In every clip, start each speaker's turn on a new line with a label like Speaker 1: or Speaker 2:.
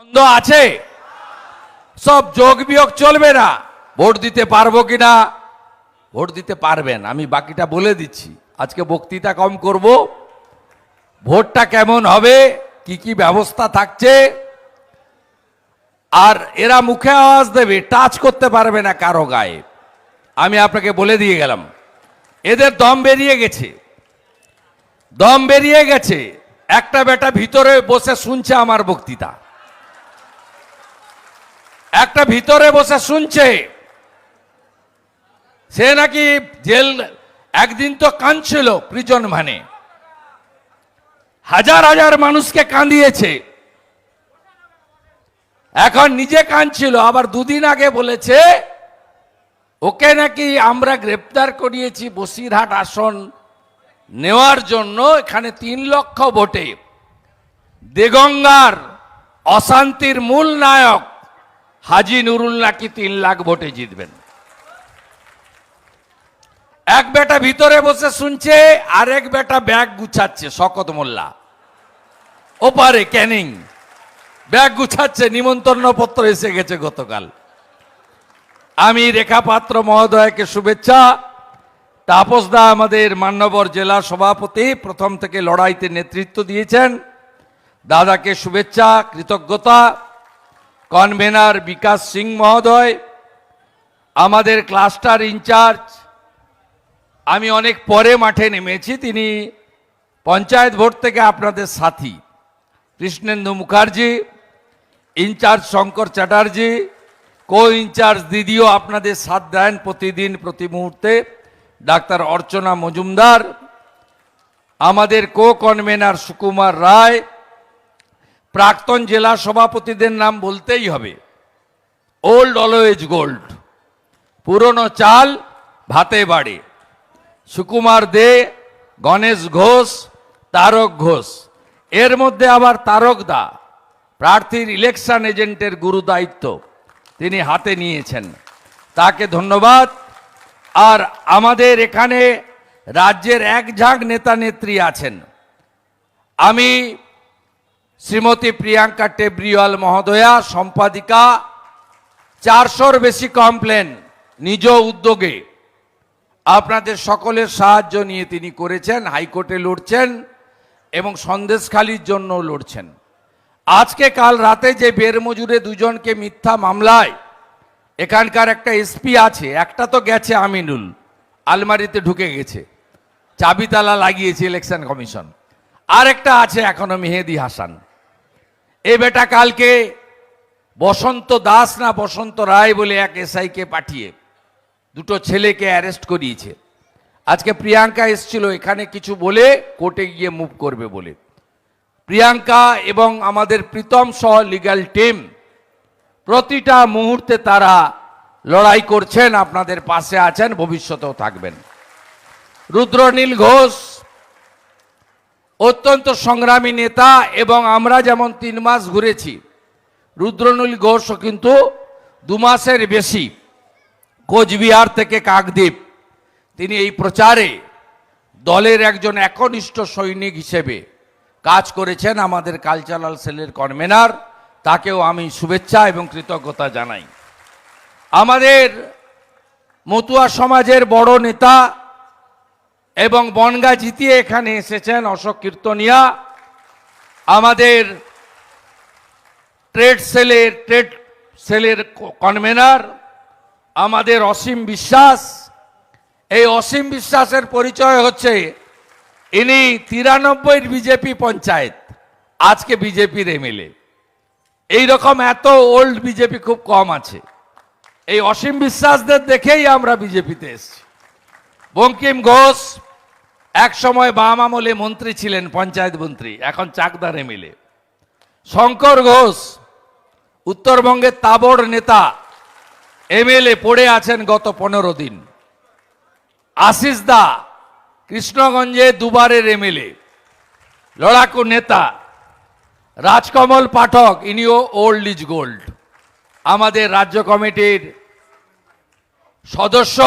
Speaker 1: দ্বন্দ্ব আছে? সব যোগ বিয়োগ চলবে না। ভোট দিতে পারব কিনা? ভোট দিতে পারবেন, আমি বাকিটা বলে দিচ্ছি। আজকে বক্তৃতা কম করব। ভোটটা কেমন হবে? কি কি ব্যবস্থা থাকছে? আর এরা মুখে আওয়াজ দেবে, টাচ করতে পারবে না কারও গায়ে। আমি আপনাকে বলে দিয়ে গেলাম। এদের দম বেরিয়ে গেছে। দম বেরিয়ে গেছে। একটা বেটা ভিতরে বসে শুনছে আমার বক্তৃতা। একটা ভিতরে বসে শুনছে। সে নাকি জেল, একদিন তো কাঁদছিল প্রিজন মানে। হাজার হাজার মানুষকে কাঁদিয়েছে। এখন নিজে কাঁদছিল, আবার দুদিন আগে বলেছে, ওকে নাকি আমরা গ্রেপ্তার করিয়েছি বসিরহাট আসন নেওয়ার জন্য, এখানে তিন লক্ষ ভোটে। দেগঙ্গার অশান্তির মূল নায়ক হাজি নুরুল নাকি তিন লাখ ভোটে জিতবেন? এক বেটা ভিতরে বসে শুনছে, আরেক বেটা ব্যাগ গুছাচ্ছে, শকত মোল্লা। ওপারে ক্যানিং। ব্যাগ গুছাচ্ছে নিমন্ত্রণ পত্র এসে গেছে গতকাল। আমি রেখা পাত্র মহোদয়কে শুভেচ্ছা। তাপসদা আমাদের মান্যবর জেলা সভাপতি, প্রথম থেকে লড়াইতে নেতৃত্ব দিয়েছেন। দাদাকে শুভেচ্ছা, কৃতজ্ঞতা। কনভেনার বিকাশ সিং মহোদয়, আমাদের ক্লাস্টার ইনচার্জ, আমি অনেক পরে মাঠে নেমেছি, তিনি পঞ্চায়েত ভোট থেকে আপনাদের সাথী। Krishnendu Mukherjee, in-charge Shankar Chatterjee co in-charge দিদিও আপনাদের সাথ দেন প্রতিদিন, প্রতি মুহূর্তে। ডাক্তার অর্চনা মজুমদার, আমাদের কো কনভেনার সুকুমার রায় প্রাক্তন জেলা সভাপতিদের নাম বলতেই হবে। ওল্ড অলওয়েজ গোল্ড পুরনো চাল, ভাতে বাড়ে। সুকুমার দে, গণেশ ঘোষ, তারক ঘোষ। এর মধ্যে আবার তারক দা প্রার্থীর ইলেকশন এজেন্টের গুরু দায়িত্ব তিনি হাতে নিয়েছেন। তাকে ধন্যবাদ। আর আমাদের এখানে রাজ্যের এক ঝাঁক নেতা নেত্রী আছেন। আমি শ্রীমতী প্রিয়াঙ্কা টেবরিওয়াল মহোদয়া, সম্পাদিকা, চারশোর বেশি কমপ্লেন নিজ উদ্যোগে। আপনাদের সকলের সাহায্য নিয়ে তিনি করেছেন, হাইকোর্টে লড়ছেন এবং সন্দেশখালির জন্য লড়ছেন। আজকে কাল রাতে যে বেরমজুরে দুজনকে মিথ্যা মামলায় এখানকার একটা এসপি আছে, একটা তো গেছে আমিনুল, আলমারিতে ঢুকে গেছে, চাবিতালা লাগিয়েছে ইলেকশন কমিশন। আর একটা আছে এখনও মেহেদি হাসান। এ বেটা কালকে বসন্ত দাস না বসন্ত রায় বলে এক এসআইকে পাঠিয়ে দুটো ছেলেকে অ্যারেস্ট করিয়েছে। আজকে প্রিয়াঙ্কা এসছিল, এখানে কিছু বলে কোর্টে গিয়ে মুভ করবে বলে। প্রিয়াঙ্কা এবং আমাদের প্রীতম সহ লিগ্যাল টিম প্রতিটা মুহূর্তে তারা লড়াই করছেন, আপনাদের পাশে আছেন, ভবিষ্যতেও থাকবেন। রুদ্রনীল ঘোষ অত্যন্ত সংগ্রামী নেতা এবং আমরা যেমন তিন মাস ঘুরেছি, রুদ্রনীল ঘোষও কিন্তু দু মাসের বেশি কোচবিহার থেকে কাকদ্বীপ। তিনি এই প্রচারে দলের একজন একনিষ্ঠ সৈনিক হিসেবে কাজ করেছেন আমাদের কালচারাল সেলের কনভেনার তাকেও আমি শুভেচ্ছা এবং কৃতজ্ঞতা জানাই। আমাদের মতুয়া সমাজের বড় নেতা এবং বনগা জিতিয়ে এখানে এসেছেন অশোক কীর্তনিয়া। আমাদের ট্রেড সেলের ট্রেড সেলের কনভেনার, আমাদের অসীম বিশ্বাস। এই অসীম বিশ্বাসের পরিচয় হচ্ছে ইনি তিরানব্বইয়ের বিজেপি পঞ্চায়েত, আজকে বিজেপির এমএলএ। এইরকম এত ওল্ড বিজেপি খুব কম আছে। এই অসীম বিশ্বাসদের দেখেই আমরা বিজেপিতে এসেছি। বঙ্কিম ঘোষ এক সময় বাম আমলে মন্ত্রী ছিলেন, পঞ্চায়েত মন্ত্রী, এখন চাকদার এমএলএ শঙ্কর ঘোষ উত্তরবঙ্গের তাবড় নেতা, এমএলএ পড়ে আছেন গত পনেরো দিন। আশিস দা, কৃষ্ণগঞ্জে দুবারের এমএলএ, লড়াকু নেতা, রাজকমল পাঠক, ইনিও ওল্ড ইজ গোল্ড। আমাদের রাজ্য কমিটির সদস্য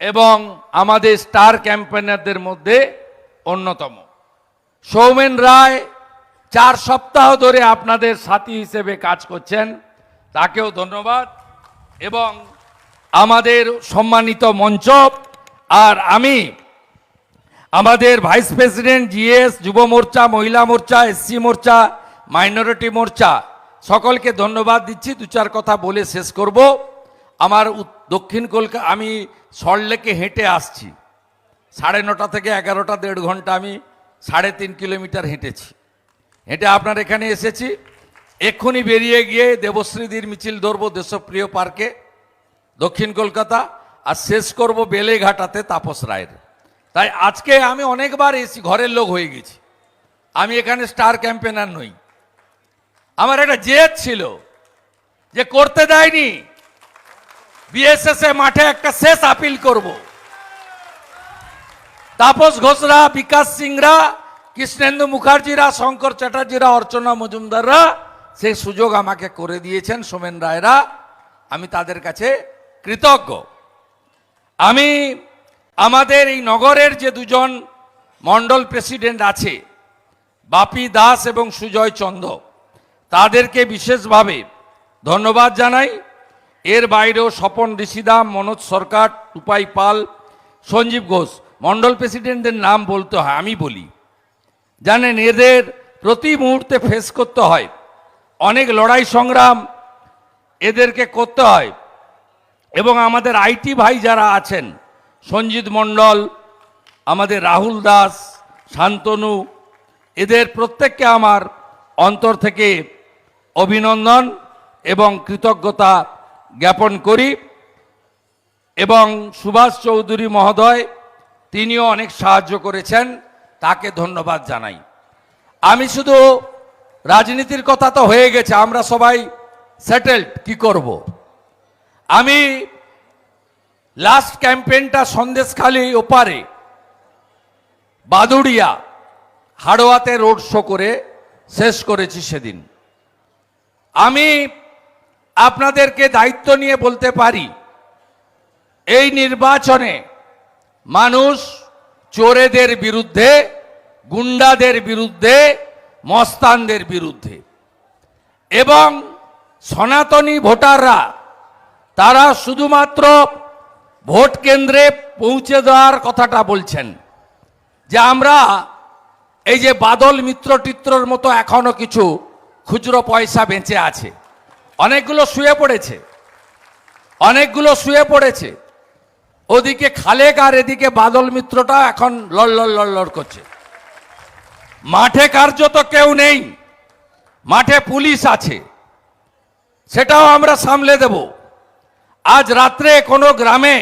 Speaker 1: এবং আমাদের স্টার ক্যাম্পেনারদের মধ্যে অন্যতম। সৌমেন রায় চার সপ্তাহ ধরে আপনাদের সাথী হিসেবে কাজ করছেন, তাকেও ধন্যবাদ। এবং আমাদের সম্মানিত মঞ্চ আর আমি, আমাদের ভাইস প্রেসিডেন্ট জিএস, যুব মোর্চা, মহিলা মোর্চা, এসসি মোর্চা, মাইনরিটি মোর্চা, সকলকে ধন্যবাদ দিচ্ছি। দু চার কথা বলে শেষ করব। আমার দক্ষিণ কলকাতা আমি সল্টলেকে হেঁটে আসছি। সাড়ে নটা থেকে এগারোটা, দেড় ঘণ্টা আমি সাড়ে তিন কিলোমিটার হেঁটেছি। হেঁটে আপনার এখানে এসেছি। এক্ষুনি বেরিয়ে গিয়ে দেবশ্রীদির মিছিল ধরবো দেশপ্রিয় পার্কে, দক্ষিণ কলকাতা, আর শেষ করব বেলেঘাটাতে তাপস রায়ের। তাই আজকে আমি অনেকবার এসি ঘরের লোক হয়ে গেছি। আমি এখানে স্টার ক্যাম্পেনার নই। আমার একটা জেদ ছিল যে করতে দেয়নি। বিএসএস এ মাঠে একটা শেষ আপিল করব। তাপস ঘোষরা, বিকাশ সিংরা, কৃষ্ণেন্দু মুখার্জিরা, শঙ্কর চ্যাটার্জিরা, অর্চনা মজুমদাররা, সেই সুযোগ আমাকে করে দিয়েছেন সোমেন রায়রা। আমি তাদের কাছে কৃতজ্ঞ। আমি আমাদের এই নগরের যে দুজন মণ্ডল প্রেসিডেন্ট আছে, বাপি দাস এবং সুজয় চন্দ তাদেরকে বিশেষভাবে ধন্যবাদ জানাই। এর বাইরেও স্বপন ঋষিদাম মনোজ সরকার টুপাই পাল, সঞ্জীব ঘোষ, মণ্ডল প্রেসিডেন্টদের নাম বলতে হয়, আমি বলি। জানেন, এদের প্রতি মুহূর্তে ফেস করতে হয়। অনেক লড়াই সংগ্রাম এদেরকে করতে হয়। এবং আমাদের আইটি ভাই যারা আছেন, সঞ্জিত মণ্ডল, আমাদের রাহুল দাস, শান্তনু, এদের প্রত্যেককে আমার অন্তর থেকে অভিনন্দন এবং কৃতজ্ঞতা জ্ঞাপন করি এবং সুভাষ চৌধুরী মহোদয়, তিনিও অনেক সাহায্য করেছেন, তাকে ধন্যবাদ জানাই। আমি শুধু রাজনীতির কথা তো হয়ে গেছে, আমরা সবাই সেটেলড কি করব? আমি লাস্ট ক্যাম্পেইনটা সন্দেশখালী ওপারে, বাদুড়িয়া, হাড়োয়াতে রোড শো করে শেষ করেছি সেদিন। আমি আপনাদেরকে দায়িত্ব নিয়ে বলতে পারি, এই নির্বাচনে মানুষ চোরেদের বিরুদ্ধে, গুন্ডাদের বিরুদ্ধে, মস্তানদের বিরুদ্ধে। এবং সনাতনী ভোটাররা, তারা শুধুমাত্র ভোট কেন্দ্রে পৌঁছে দেওয়ার কথাটা বলছেন, যে আমরা এই যে বাদল মিত্র টিত্রর মতো এখনও কিছু খুচরো পয়সা বেঁচে আছে। অনেকগুলো শুয়ে পড়েছে। অনেকগুলো শুয়ে পড়েছে। ওদিকে খালেক আর এদিকে বাদল মিত্রটা এখন লড়লড় লড়লড় করছে। মাঠে কার্য তো কেউ নেই। মাঠে পুলিশ আছে। সেটাও আমরা সামলে দেব। আজ রাত্রে কোনো গ্রামে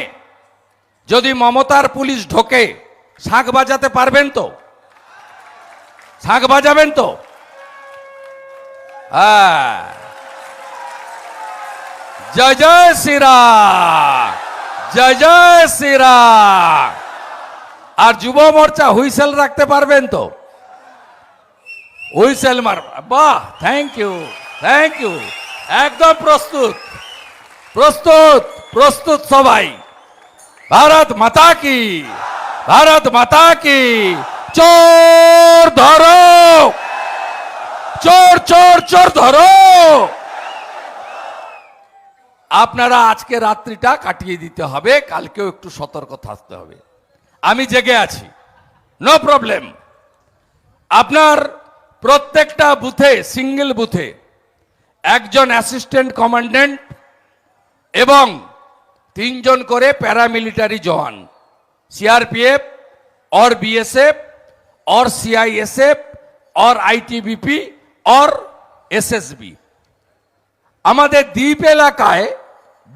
Speaker 1: যদি মমতার পুলিশ ঢোকে, শাঁখ বাজাতে পারবেন তো? শাঁখ বাজাবেন তো? হ্যাঁ। জয় জয় শ্রীরাম জয় জয় শ্রীরাম আর যুব মোর্চা হুইসেল রাখতে পারবেন তো? হুইসেল মার, বাহ থ্যাংক ইউ থ্যাংক ইউ একদম প্রস্তুত প্রস্তুত প্রস্তুত সবাই। ভারত মাতা কি, ভারত মাতা কি, চোর ধরো, চোর চোর চোর ধরো। আপনারা আজকে রাত্রিটা কাটিয়ে দিতে হবে, কালকেও একটু সতর্ক থাকতে হবে। আমি জেগে আছি। নো প্রবলেম আপনার প্রত্যেকটা বুথে সিঙ্গেল বুথে একজন অ্যাসিস্ট্যান্ট কমান্ডেন্ট এবং তিনজন করে paramilitary jawan CRPF or BSF or CISF or ITBP or SSB আমাদের দ্বীপ এলাকায়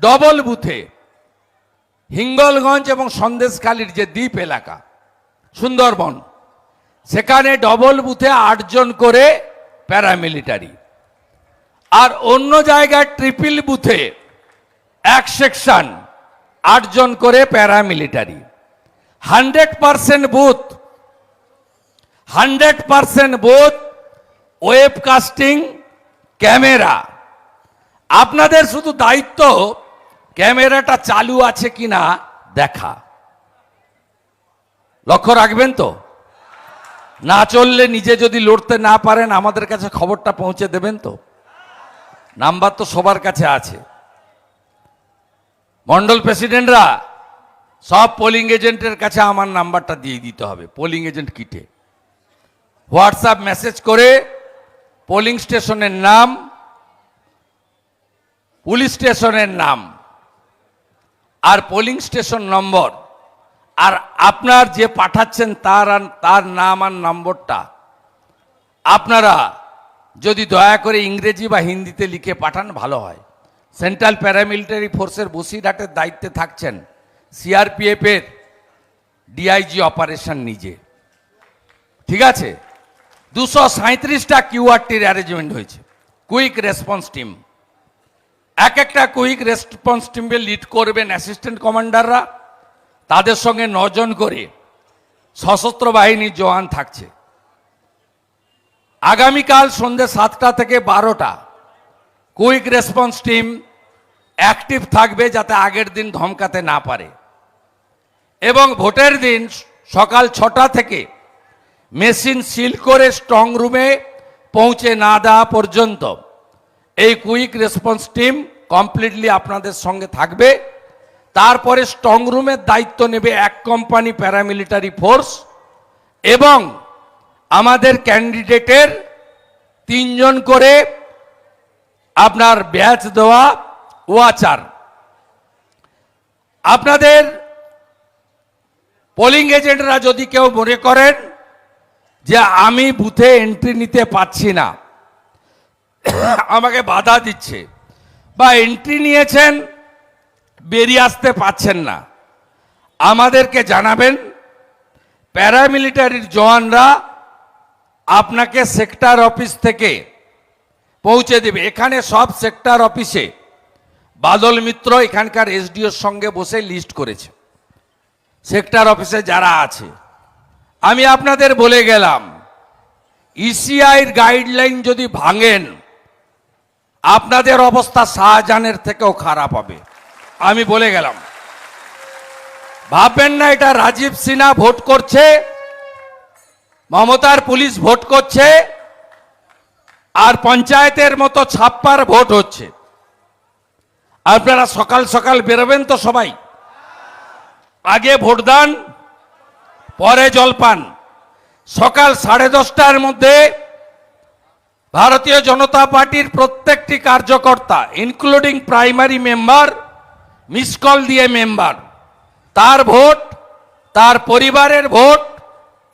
Speaker 1: ডবল বুথে হিঙ্গলগঞ্জ এবং সন্দেশখালীর যে দ্বীপ এলাকা, সুন্দরবন, সেখানে ডবল বুথে আটজন করে প্যারামিলিটারি আর অন্য জায়গায় ট্রিপল বুথে এক সেকশন আটজন করে paramilitary hundred percent booth hundred percent booth web casting camera আপনাদের শুধু দায়িত্ব ক্যামেরাটা চালু আছে কিনা দেখা। লক্ষ্য রাখবেন তো? না চললে নিজে যদি লড়তে না পারেন, আমাদের কাছে খবরটা পৌঁছে দেবেন তো? নাম্বার তো সবার কাছে আছে। মন্ডল প্রেসিডেন্টরা, সব পোলিং এজেন্টের কাছে আমার নাম্বারটা দিয়ে দিতে হবে পোলিং এজেন্ট কিটে। হোয়াটসঅ্যাপ মেসেজ করে পোলিং স্টেশনের নাম পুলিশ স্টেশনের নাম, আর পোলিং স্টেশন নম্বর, আর আপনার যে পাঠাচ্ছেন তার তার নাম আর নম্বরটা, আপনারা যদি দয়া করে ইংরেজি বা হিন্দিতে লিখে পাঠান, ভালো হয়। সেন্ট্রাল প্যারামিলিটারি ফোর্সের বসিরহাটের দায়িত্বে থাকছেন সিআরপিএফের ডিআইজি অপারেশন নিজে। ঠিক আছে? দুশো সাঁত্রিশটা কিউআরটির অ্যারেঞ্জমেন্ট হয়েছে। কুইক রেসপন্স টিম এক একটা কুইক রেসপন্স টিমে লিড করবেন অ্যাসিস্ট্যান্ট কমান্ডাররা তাদের সঙ্গে নজন করে সশস্ত্র বাহিনীর জওয়ান থাকছে। আগামীকাল সন্ধ্যে সাতটা থেকে বারোটা কুইক রেসপন্স টিম অ্যাক্টিভ থাকবে যাতে আগের দিন ধমকাতে না পারে। এবং ভোটের দিন সকাল ছটা থেকে মেশিন সিল করে স্ট্রং রুমে পৌঁছে না দেওয়া পর্যন্ত এই কুইক রেসপন্স টিম কমপ্লিটলি আপনাদের সঙ্গে থাকবে। তারপরে স্ট্রং রুমের দায়িত্ব নেবে এক কোম্পানি প্যারামিলিটারি ফোর্স এবং আমাদের ক্যান্ডিডেটের তিনজন করে আপনার ব্যাচ দেওয়া ওয়াচার। আপনাদের পোলিং এজেন্টরা যদি কেউ মনে করেন যে আমি বুথে এন্ট্রি নিতে পাচ্ছি না আমাকে বাধা দিচ্ছে বা এন্ট্রি নিয়েছেন, বেরিয়ে আসতে পাচ্ছেন না। আমাদেরকে জানাবেন প্যারামিলিটারির জওয়ানরা আপনাকে সেক্টর অফিস থেকে পৌঁছে দেবে। এখানে সব সেক্টর অফিসে বাদল মিত্র এখানকার এসডিওর সঙ্গে বসে লিস্ট করেছে। সেক্টর অফিসে যারা আছে, আমি আপনাদের বলে গেলাম ইসিআইর গাইডলাইন যদি ভাঙেন আপনাদের অবস্থা শাহজাহানের থেকেও খারাপ হবে। আমি বলে গেলাম। ভাববেন না, এটা রাজীব সিনহা ভোট করছে, মমতার পুলিশ ভোট করছে, আর পঞ্চায়েতের মতো ছাপ্পার ভোট হচ্ছে। আপনারা সকাল সকাল বেরোবেন তো সবাই। আগে ভোটদান পরে জলপান সকাল সাড়ে দশটার মধ্যে ভারতীয় জনতা পার্টির প্রত্যেকটি কার্যকর্তা including primary member miss call দিয়ে মেম্বার তার ভোট, তার পরিবারের ভোট,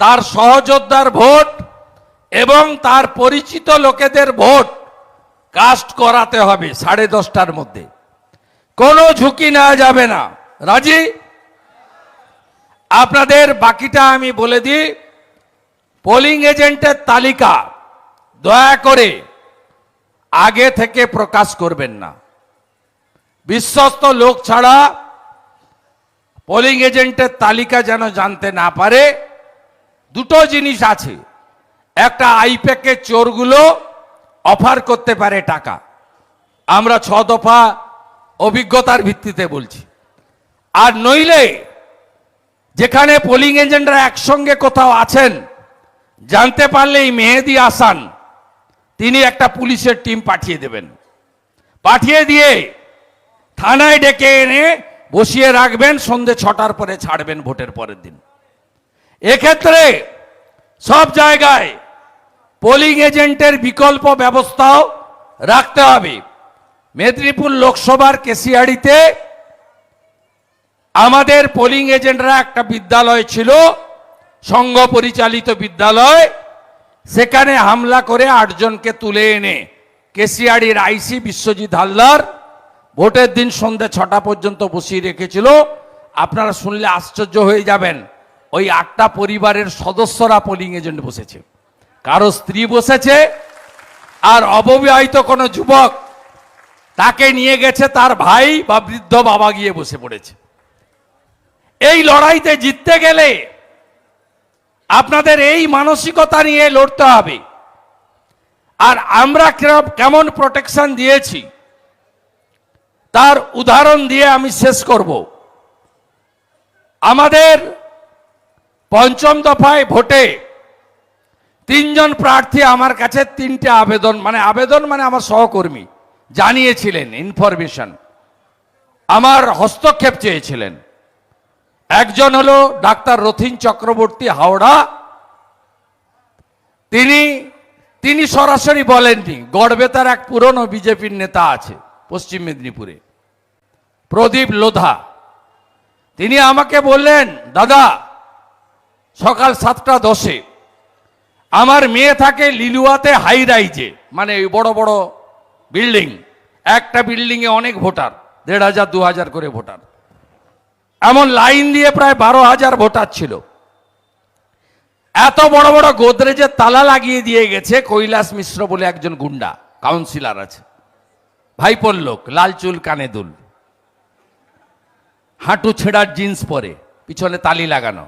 Speaker 1: তার সহযোদ্ধার ভোট এবং তার পরিচিত লোকেদের ভোট কাস্ট করাতে হবে সাড়ে দশটার মধ্যে। কোনো ঝুঁকি নেওয়া যাবে না। রাজি? আপনাদের বাকিটা আমি বলে দিই। পোলিং এজেন্টের তালিকা। দয়া করে আগে থেকে প্রকাশ করবেন না। বিশ্বস্ত লোক ছাড়া পোলিং এজেন্টের তালিকা যেন জানতে না পারে, দুটো জিনিস আছে। একটা আইপ্যাকে চোরগুলো অফার করতে পারে টাকা। আমরা ছ দফা অভিজ্ঞতার ভিত্তিতে বলছি। আর নইলে যেখানে পোলিং এজেন্টরা একসঙ্গে কোথাও আছেন, জানতে পারলেই মেহেদি আসান তিনি একটা পুলিশের টিম পাঠিয়ে দেবেন। পাঠিয়ে দিয়ে থানায় ডেকে এনে বসিয়ে রাখবেন, সন্ধে ছটার পরে ছাড়বেন ভোটের পরের দিন। এক্ষেত্রে সব জায়গায় পোলিং এজেন্টের বিকল্প ব্যবস্থাও রাখতে হবে। মেদিনীপুর লোকসভার কেশিয়াড়িতে আমাদের পোলিং এজেন্টরা একটা বিদ্যালয় ছিল সংঘ পরিচালিত বিদ্যালয়। সেখানে হামলা করে আটজনকে তুলে এনে কেশিয়াড়ির আইসি বিশ্বজিৎ হালদার ভোটের দিন সন্ধ্যে ছটা পর্যন্ত বসিয়ে রেখেছিল। আপনারা শুনলে আশ্চর্য হয়ে যাবেন, ওই আটটা পরিবারের সদস্যরা পোলিং এজেন্ট বসেছে। কারও স্ত্রী বসেছে, আর অববিবাহিত কোনো যুবক তাকে নিয়ে গেছে, তার ভাই বা বৃদ্ধ বাবা গিয়ে বসে পড়েছে। এই লড়াইতে জিততে গেলে আপনাদের এই মানসিকতা নিয়ে লড়তে হবে। আর আমরা কেমন প্রোটেকশন দিয়েছি, তার উদাহরণ দিয়ে আমি শেষ করব। আমাদের পঞ্চম দফায় ভোটে তিনজন প্রার্থী আমার কাছে তিনটে আবেদন মানে আবেদন মানে আমার সহকর্মী, জানিয়েছিলেন ইনফরমেশন আমার হস্তক্ষেপ চেয়েছিলেন। একজন হলো ডাক্তার রথিন চক্রবর্তী হাওড়া। তিনি তিনি সরাসরি বলেননি, গড়বেতার এক পুরনো বিজেপির নেতা আছে, পশ্চিম মেদিনীপুরে, প্রদীপ লোধা। তিনি আমাকে বললেন, দাদা, সকাল সাতটা দশে আমার মেয়ে থাকে লিলুয়াতে হাই রাইজে মানে ওই বড় বড় বিল্ডিং, একটা বিল্ডিংয়ে অনেক ভোটার, দেড় হাজার, দু হাজার করে ভোটার। এমন লাইন দিয়ে প্রায় বারো হাজার ভোটার ছিল। এত বড় বড় গোদরেজের তালা লাগিয়ে দিয়ে গেছে কৈলাস মিশ্র বলে একজন গুন্ডা কাউন্সিলর আছে। ভাইপোর লোক, লাল চুল, কানে দুল। হাঁটু ছেঁড়ার জিন্স পরে, পিছনে তালি লাগানো।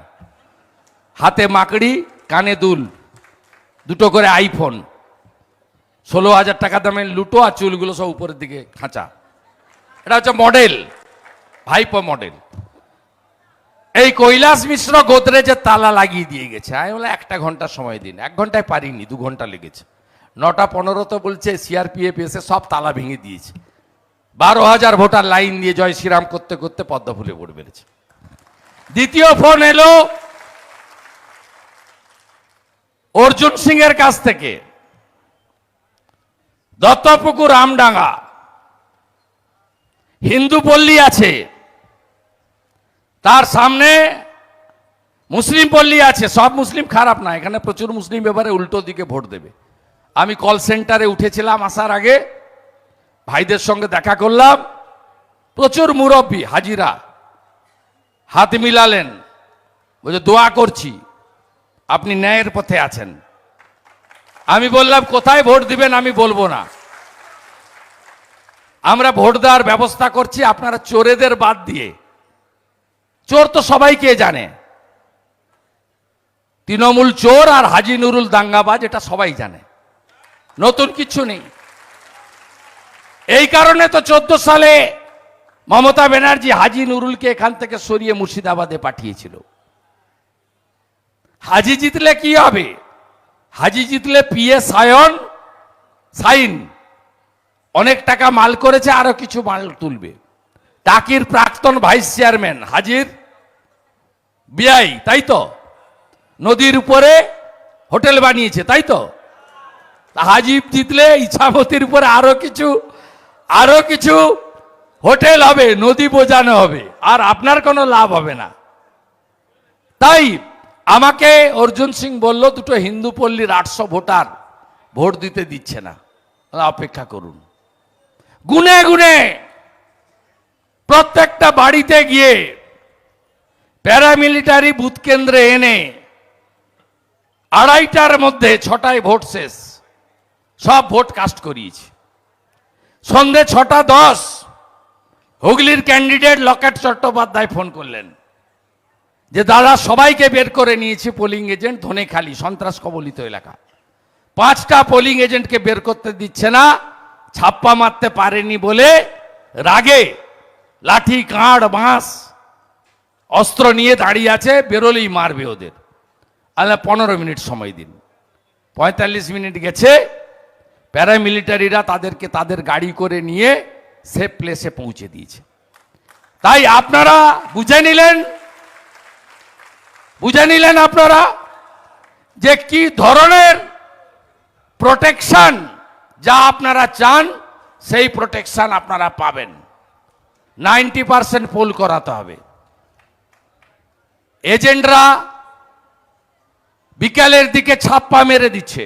Speaker 1: হাতে মাকড়ি, কানে দুল, দুটো করে আইফোন। ষোলো হাজার টাকা দামের লুটো আর চুলগুলো সব উপরের দিকে খাঁচা। এটা হচ্ছে মডেল, ভাইপো মডেল। এই কৈলাস মিশ্র গোদরেজের তালা লাগিয়ে দিয়ে গেছে, আমি বলে একটা ঘণ্টা সময় দিন, এক ঘন্টায় পারিনি, দু ঘণ্টা লেগেছে। নটা পনেরো তো বলছে সিআরপিএফ এসে সব তালা ভেঙে দিয়েছে। বারো হাজার ভোটার লাইন দিয়ে জয় শ্রীরাম করতে করতে পদ্ম ফুলে পড়ে বেড়েছে। দ্বিতীয় ফোন এলো, অর্জুন সিং এর কাছ থেকে। দত্তপুকুর রামডাঙ্গা হিন্দু পল্লী আছে। তার সামনে মুসলিম পল্লী আছে, সব মুসলিম খারাপ না, এখানে প্রচুর মুসলিম ব্যাপারে উল্টো দিকে ভোট দেবে। আমি কল সেন্টারে উঠেছিলাম আসার আগে, ভাইদের সঙ্গে দেখা করলাম, প্রচুর মুরব্বী, হাজিরা, হাত মিলালেন, বলছে, দোয়া করছি, আপনি ন্যায়ের পথে আছেন। আমি বললাম, কোথায় ভোট দিবেন আমি বলব না। আমরা ভোট দেওয়ার ব্যবস্থা করছি, আপনারা চোরেদের বাদ দিয়ে চোর তো সবাইকে জানে। তৃণমূল চোর আর হাজি নুরুল দাঙ্গাবাজ, এটা সবাই জানে। নতুন কিছু নেই। এই কারণে তো চোদ্দ সালে মমতা ব্যানার্জি হাজি নুরুলকে এখান থেকে সরিয়ে মুর্শিদাবাদে পাঠিয়েছিল। হাজি জিতলে কি হবে? হাজি জিতলে পিএ সায়ন, সাইন। অনেক টাকা মাল করেছে, আরও কিছু মাল তুলবে। টাকির প্রাক্তন ভাইস চেয়ারম্যান হাজির বিআই, তাই তো? নদীর উপরে হোটেল বানিয়েছে, তাই তো? হাজিব জিতলে ইচ্ছামতির উপরে আরও কিছু আরও কিছু হোটেল হবে, নদী বোঝানো হবে, আর আপনার কোনো লাভ হবে না। তাই আমাকে অর্জুন সিং বলল, দুটো হিন্দু পল্লীর আটশো ভোটার ভোট দিতে দিচ্ছে না। অপেক্ষা করুন। গুনে গুনে প্রত্যেকটা বাড়িতে গিয়ে প্যারামিলিটারি বুথ কেন্দ্রে এনে আড়াইটার মধ্যে ছটায় ভোট শেষ। সব ভোট কাস্ট করিয়েছি। সন্ধে ছটা দশ হুগলির ক্যান্ডিডেট লকেট চট্টোপাধ্যায় ফোন করলেন যে, দাদা, সবাইকে বের করে নিয়েছি পোলিং এজেন্ট ধনেখালি, সন্ত্রাস কবলিত এলাকা। পাঁচটা পোলিং এজেন্টকে বের করতে দিচ্ছে না, ছাপ্পা মারতে পারেনি বলে রাগে, লাঠি, কাঁড়, বাঁশ অস্ত্র নিয়ে দাঁড়িয়ে আছে, বেরোলেই মারবে ওদের। আল্লাহ পনেরো মিনিট সময় দিন। পঁয়তাল্লিশ মিনিট গেছে প্যারামিলিটারিরা তাদেরকে তাদের গাড়ি করে নিয়ে সেফ প্লেসে পৌঁছে দিয়েছে। তাই আপনারা বুঝে নিলেন? বুঝে নিলেন আপনারা যে কি ধরনের প্রোটেকশন যা আপনারা চান, সেই প্রোটেকশন আপনারা পাবেন। নাইনটি পার্সেন্ট পোল করাতে হবে। এজেন্টরা বিকালের দিকে ছাপ্পা মেরে দিচ্ছে।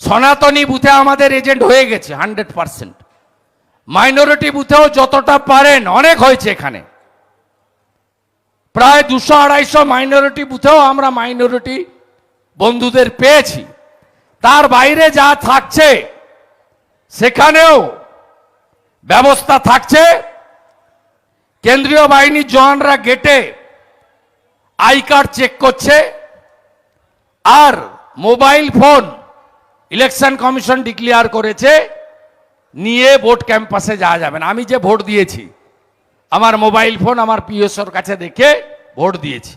Speaker 1: সনাতনী বুথে আমাদের এজেন্ট হয়ে গেছে, হান্ড্রেড পারসেন্ট। মাইনরিটি বুথেও যতটা পারেন, অনেক হয়েছে এখানে। প্রায় দুশো আড়াইশো মাইনরিটি বুথেও আমরা মাইনরিটি বন্ধুদের পেয়েছি। তার বাইরে যা থাকছে, সেখানেও ব্যবস্থা থাকছে। কেন্দ্রীয় বাহিনীর জওয়ানরা গেটে আই কার্ড চেক করছে আর mobile phone election commission declare করেছে, নিয়ে ভোট ক্যাম্পাসে যাওয়া যাবে না। আমি যে ভোট দিয়েছি, আমার মোবাইল ফোন আমার পিএসওর কাছে দেখে ভোট দিয়েছি।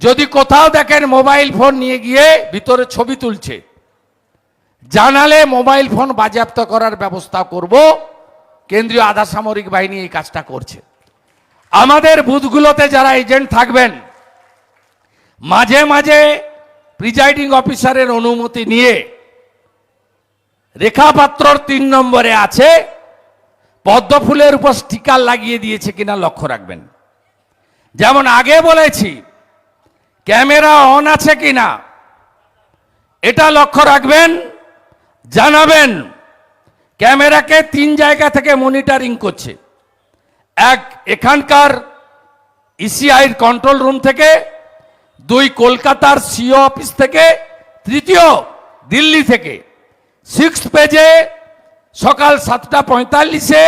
Speaker 1: যদি কোথাও দেখেন মোবাইল ফোন নিয়ে গিয়ে ভিতরে ছবি তুলছে, জানালে মোবাইল ফোন বাজেয়াপ্ত করার ব্যবস্থা করব, কেন্দ্রীয় আধা সামরিক বাহিনী এই কাজটা করছে। আমাদের বুথগুলোতে যারা এজেন্ট থাকবেন মাঝে মাঝে প্রিজাইডিং অফিসারের অনুমতি নিয়ে রেখাপাত্রর তিন নম্বরে আছে পদ্ম ফুলের উপর স্টিকার লাগিয়ে দিয়েছে কিনা লক্ষ্য রাখবেন। যেমন আগে বলেছি, ক্যামেরা অন আছে কিনা, এটা লক্ষ্য রাখবেন, জানাবেন, ক্যামেরাকে তিন জায়গা থেকে মনিটরিং করছে। এক এখানকার ইসিআইর কন্ট্রোল রুম থেকে দুই কলকাতার সিও অফিস থেকে তৃতীয় দিল্লি থেকে। সিক্স পেজে সকাল সাতটা পঁয়তাল্লিশে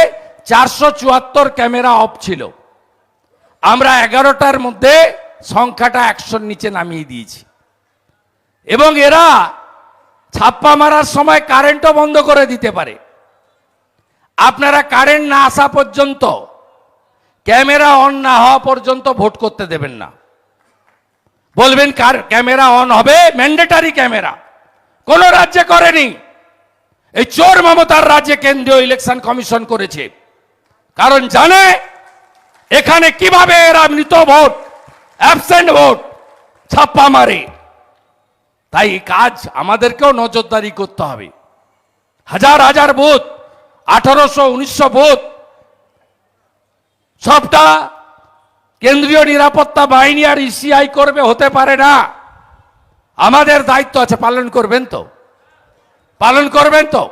Speaker 1: চারশো চুয়াত্তর ক্যামেরা অফ ছিল। আমরা এগারোটার মধ্যে সংখ্যাটা একশোর নিচে নামিয়ে দিয়েছি। এবং এরা ছাপ্পা মারার সময় কারেন্টও বন্ধ করে দিতে পারে। আপনারা কারেন্ট না আসা পর্যন্ত ক্যামেরা অন না হওয়া পর্যন্ত ভোট করতে দেবেন না। বলবেন কার ক্যামেরা অন হবে? Mandatory camera. কোন রাজ্যে করেনি। এই চোর মমতার রাজ্যে কেন্দ্রীয় ইলেকশন কমিশন করেছে। কারণ জানে এখানে কীভাবে এরা মৃত ভোট অ্যাবসেন্ট ভোট, ছাপ্পা মারে। তাই কাজ আমাদেরকেও নজরদারি করতে হবে। হাজার হাজার বুথ আঠারোশো, উনিশশো বুথ সবটা কেন্দ্রীয় নিরাপত্তা বাহিনী আর ইসিআই করবে হতে পারে না। আমাদের দায়িত্ব আছে পালন করবেন তো। পালন করবেন তো।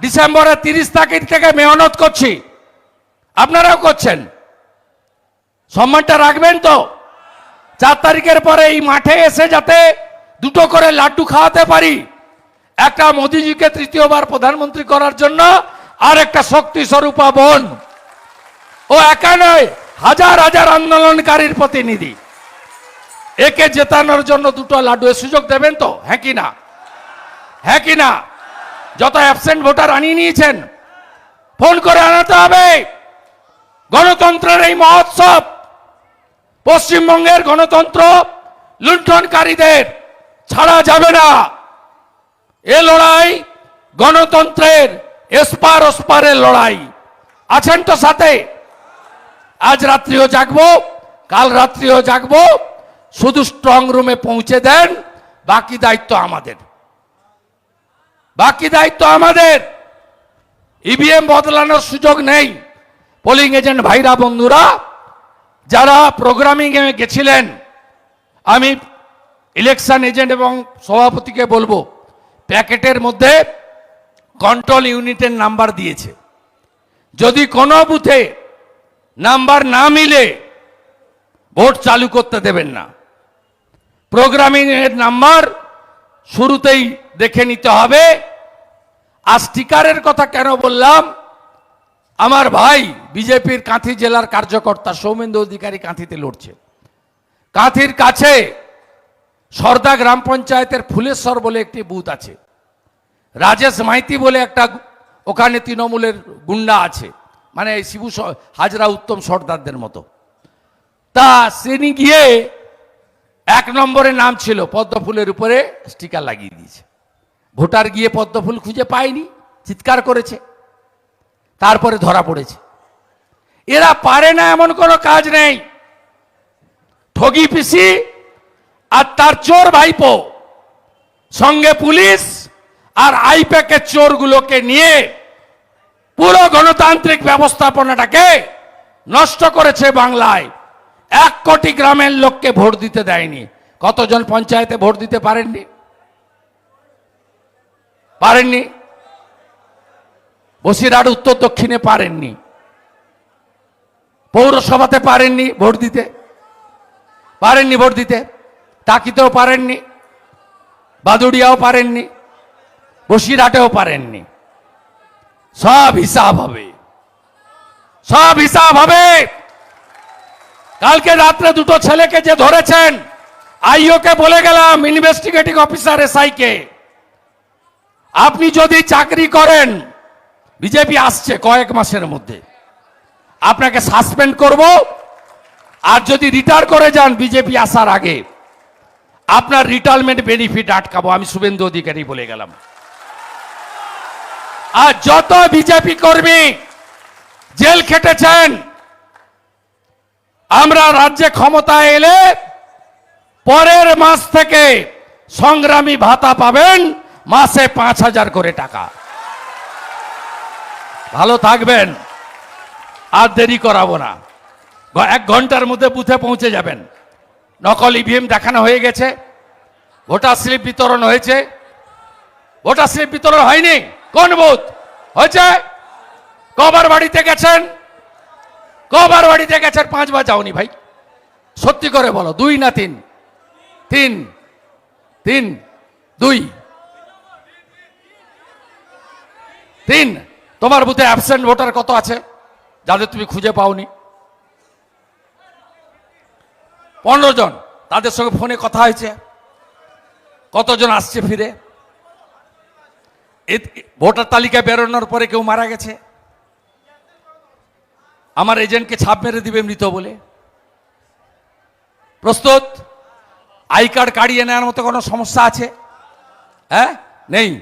Speaker 1: ডিসেম্বরের তিরিশ তারিখ থেকে মেহনত করছি। আপনারাও করছেন। সম্মানটা রাখবেন তো। চার তারিখের পরে এই মাঠে এসে যাতে দুটো করে লাড্ডু খাওয়াতে পারি। একটা মোদিজিকে তৃতীয়বার প্রধানমন্ত্রী করার জন্য, আর একটা শক্তি স্বরূপা বোন। ও একা নয় হাজার হাজার আন্দোলনকারীর প্রতিনিধি। একে জেতানোর জন্য দুটো লাড্ডু এর সুযোগ দেবেন তো? হ্যাঁ কি না? হ্যাঁ কি না? যত অ্যাবসেন্ট ভোটার আনিয়ে নিয়েছেন, ফোন করে আনাতে হবে। গণতন্ত্রের এই মহোৎসব, পশ্চিমবঙ্গের গণতন্ত্র লুণ্ঠনকারীদের ছাড়া যাবে না। এ লড়াই গণতন্ত্রের এসপার ওসপারের লড়াই। আছেন তো সাথে? আজ রাত্রিও জাগবো, কাল রাত্রিও জাগবো। শুধু স্ট্রং রুমে পৌঁছে দেন, বাকি দায়িত্ব আমাদের। বাকি দায়িত্ব আমাদের। ইভিএম বদলানোর সুযোগ নেই। পোলিং এজেন্ট ভাইরা, বন্ধুরা, যারা প্রোগ্রামিং এ গেছিলেন, আমি ইলেকশন এজেন্ট এবং সভাপতিকে বলব, প্যাকেটের মধ্যে কন্ট্রোল ইউনিটের নাম্বার দিয়েছে। যদি কোনো বুথে নাম্বার না মিলে ভোট চালু করতে দেবেন না। প্রোগ্রামিং এর নাম্বার শুরুতেই দেখে নিতে হবে। আর স্টিকারের কথা কেন বললাম? আমার ভাই বিজেপির কাঁথি জেলার কার্যকর্তা সৌমেন্দু অধিকারী কাঁথিতে লড়ছে। কাঁথির কাছে সর্দা গ্রাম পঞ্চায়েতের ফুলেশ্বর বলে একটি বুথ আছে। রাজেশ মাইতি বলে একটা ওখানে তৃণমূলের গুন্ডা আছে। মানে শিবু হাজরা উত্তম সর্দারদের মতো। তা শ্রেণি গিয়ে এক নম্বরে নাম ছিল পদ্ম ফুলের উপরে স্টিকার লাগিয়ে দিয়েছে। ভোটার গিয়ে পদ্ম ফুল খুঁজে পায়নি, চিৎকার করেছে, তারপরে ধরা পড়েছে। এরা পারে না এমন কোনো কাজ নেই। ঠগি পিসি আর তার চোর ভাইপো, সঙ্গে পুলিশ আর আইপ্যাকের চোরগুলোকে নিয়ে পুরো গণতান্ত্রিক ব্যবস্থাপনাটাকে নষ্ট করেছে বাংলায়। এক কোটি গ্রামের লোককে ভোট দিতে দেয়নি। কতজন পঞ্চায়েতে ভোট দিতে পারেননি? পারেননি? বসিরহাট, উত্তর দক্ষিণে পারেননি। পৌরসভাতে পারেননি ভোট দিতে। পারেননি ভোট দিতে। তাকিতেও পারেননি। বাদুড়িয়াও পারেননি। বসিরহাটেও পারেননি। সব হিসাব হবে। সব হিসাব হবে। কালকে রাত্রে দুটো ছেলেকে যে ধরেছেন, আইওকে বলে গেলাম ইনভেস্টিগেটিং অফিসার এসআই কে আপনি যদি চাকরি করেন, বিজেপি আসছে কয়েক মাসের মধ্যে। আপনাকে সাসপেন্ড করব, আর যদি রিটায়ার করে যান, বিজেপি আসার আগে, আপনার রিটায়ারমেন্ট বেনিফিট আটকাবো। আমি শুভেন্দু অধিকারী বলে গেলাম। আর যত বিজেপি কর্মী জেল খেটেছেন, আমরা রাজ্যে ক্ষমতায় এলে পরের মাস থেকে সংগ্রামী ভাতা পাবেন মাসে পাঁচ হাজার করে টাকা। ভালো থাকবেন, আর দেরি করাবো না। এক ঘণ্টার মধ্যে বুথে পৌঁছে যাবেন। নকল ইভিএম দেখানো হয়ে গেছে, ভোটার স্লিপ বিতরণ হয়েছে। ভোটার স্লিপ বিতরণ হয়নি। কোন বুথ? হয়েছে? কবার বাড়িতে গেছেন? কবার বাড়িতে গেছেন? পাঁচবার যাওনি ভাই। সত্যি করে বলো, দুই না তিন? তিন। তিন। দুই। তিন। তোমার বুথে অ্যাবসেন্ট ভোটার কত আছে? যাদের তুমি খুঁজে পাওনি। পনেরো জন। তাদের সঙ্গে ফোনে কথা হয়েছে। কতজন আসছে ফিরে? ভোটার তালিকা বেরোনোর পরে কেউ মারা গেছে? আমার এজেন্টকে ছাপ মেরে দিবে মৃত বলে? প্রস্তুত? আই কার্ড কাড়িয়ে নেওয়ার মতো কোনো সমস্যা আছে? হ্যাঁ? নেই।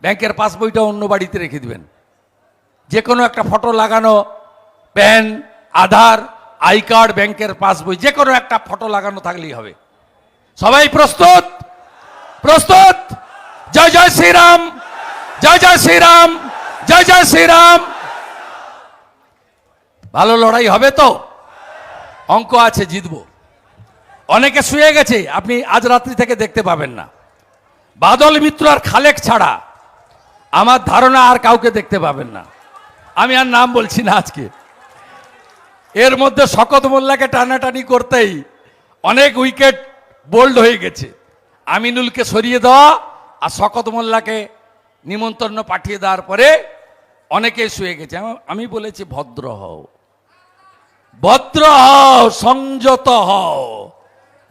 Speaker 1: ব্যাংকের পাসবইটা অন্য বাড়িতে রেখে দিবেন। যে কোনো একটা ফটো লাগানো, প্যান, আধার, আই কার্ড, ব্যাংকের পাসবই যে কোনো একটা ফটো লাগানো থাকলেই হবে। সবাই প্রস্তুত? প্রস্তুত? জয় জয় শ্রীরাম! জয় জয় শ্রীরাম, জয় জয় শ্রীরাম। ভালো লড়াই হবে তো? অঙ্ক আছে, জিতবো। অনেকে শুয়ে গেছে, আপনি আজ রাত্রি থেকে দেখতে পাবেন না। বাদল মিত্র আর খালেক ছাড়া আমার ধারণা আর কাউকে দেখতে পাবেন না। আমি আর নাম বলছি না আজকে। এর মধ্যে শকত মোল্লাকে টানাটানি করতেই অনেক উইকেট বোল্ড হয়ে গেছে। আমিনুলকে সরিয়ে দেওয়া আর শকত মোল্লাকে নিমন্ত্রণ পাঠিয়ে দেওয়ার পরে অনেকে শুয়ে গেছে। আমি বলেছি, ভদ্র হও। ভদ্র হও, সংযত হও।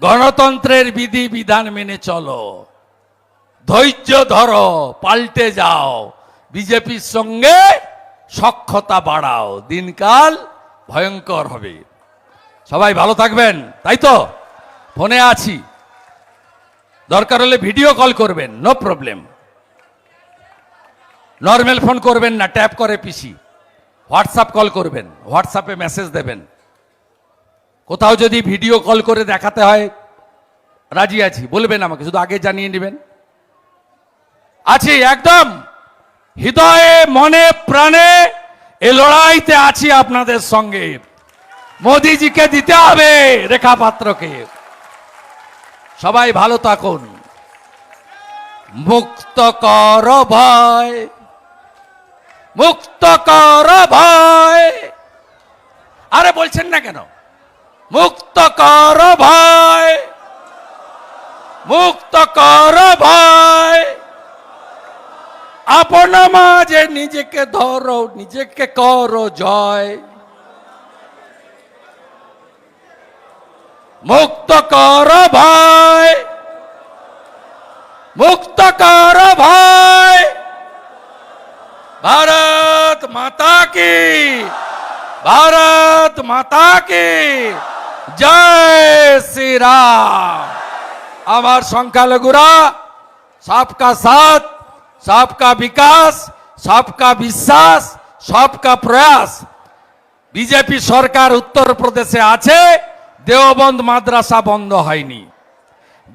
Speaker 1: গণতন্ত্রের বিধি, বিধান মেনে চলো। ধৈর্য ধরো, পাল্টে যাও। বিজেপির সঙ্গে সক্ষতা বাড়াও। দিনকাল ভয়ঙ্কর হবে। সবাই ভালো থাকবেন, তাই তো? ফোনে আছি। দরকার হলে ভিডিও কল করবেন, নো প্রবলেম। নর্মাল ফোন করবেন না ট্যাপ করে পিসি হোয়াটসঅ্যাপ কল করবেন হোয়াটসঅ্যাপে মেসেজ দেবেন। কোথাও যদি ভিডিও কল করে দেখাতে হয়, রাজি আছি, বলবেন আমাকে, শুধু আগে জানিয়ে নেবেন। আছি, একদম। হৃদয়ে, মনে, প্রাণে এ লড়াইতে আছি আপনাদের সঙ্গে। মোদিজিকে দিতে হবে রেখা পাত্রকে সবাই ভালো থাকুন। মুক্ত কর ভয় মুক্ত কর ভয় আরে বলছেন না কেন? মুক্ত কর ভয় মুক্ত কর ভয় আপন মাঝে নিজেকে ধরো, নিজেকে করো জয়। মুক্ত কর ভয় মুক্ত কর ভয় ভারত মাতা কি? ভারত মাতা কি? জয় শ্রীরাম। আমার সংখ্যালঘুরা সবকা সাথ সবকা বিকাশ সবকা বিশ্বাস সবকা প্রয়াস। বিজেপি সরকার উত্তরপ্রদেশে আছে, দেওবন্দ মাদ্রাসা বন্ধ হয়নি।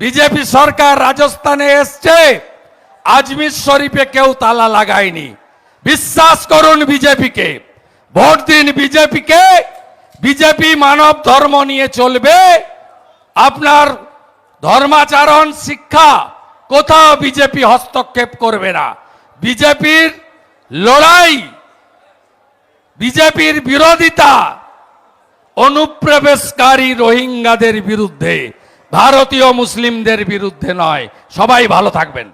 Speaker 1: বিজেপি সরকার রাজস্থানে এসছে, আজমির শরীফে কেউ তালা লাগায়নি। বিশ্বাস করুন বিজেপিকে। ভোট দিন বিজেপিকে। বিজেপি মানব ধর্ম নিয়ে চলবে। আপনার ধর্মাচরণ, শিক্ষা কোথাও বিজেপি হস্তক্ষেপ করবে না। বিজেপির লড়াই, বিজেপির বিরোধিতা অনুপ্রবেশকারী রোহিঙ্গাদের বিরুদ্ধে, ভারতীয় মুসলিমদের বিরুদ্ধে নয়। সবাই ভালো থাকবেন।